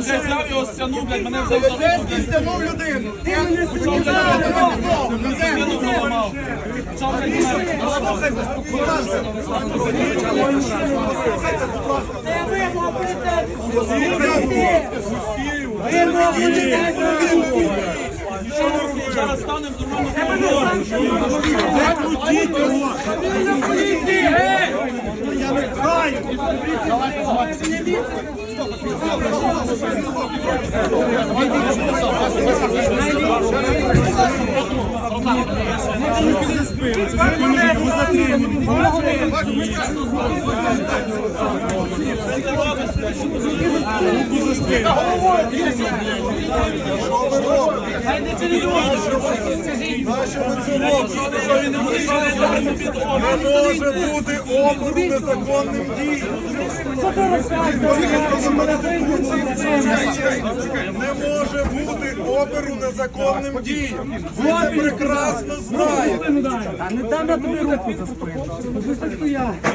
Вже взяв його стягнув, блядь, мене вже взяв. Поліцейський стягнув людину. Ти мене Почав задавати знову на землю. поламав. Почав, блядь, мене. Зараз станемо нормально. Не може бути опору незаконним діям. Не може бути оперу незаконним діям. Ви це прекрасно знаєте. Не дам я тобі руку за спину. Ви так стояти.